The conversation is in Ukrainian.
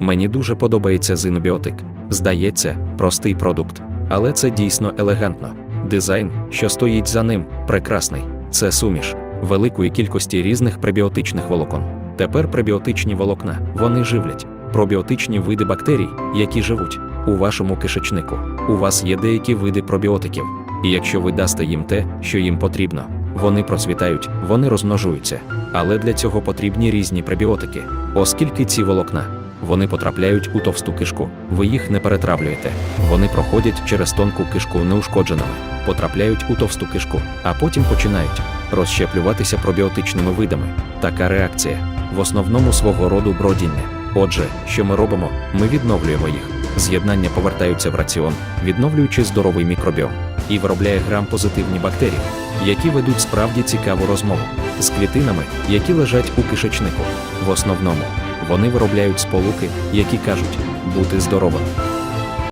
Мені дуже подобається зинобіотик. Здається, простий продукт. Але це дійсно елегантно. Дизайн, що стоїть за ним, прекрасний. Це суміш великої кількості різних пребіотичних волокон. Тепер пребіотичні волокна вони живлять пробіотичні види бактерій, які живуть у вашому кишечнику. У вас є деякі види пробіотиків, і якщо ви дасте їм те, що їм потрібно, вони процвітають, вони розмножуються. Але для цього потрібні різні пребіотики, оскільки ці волокна вони потрапляють у товсту кишку, ви їх не перетравлюєте. Вони проходять через тонку кишку неушкодженими, потрапляють у товсту кишку, а потім починають розщеплюватися пробіотичними видами. Така реакція в основному свого роду бродіння. Отже, що ми робимо? Ми відновлюємо їх. З'єднання повертаються в раціон, відновлюючи здоровий мікробіом, і виробляє грам-позитивні бактерії, які ведуть справді цікаву розмову з клітинами, які лежать у кишечнику. В основному вони виробляють сполуки, які кажуть бути здоровим.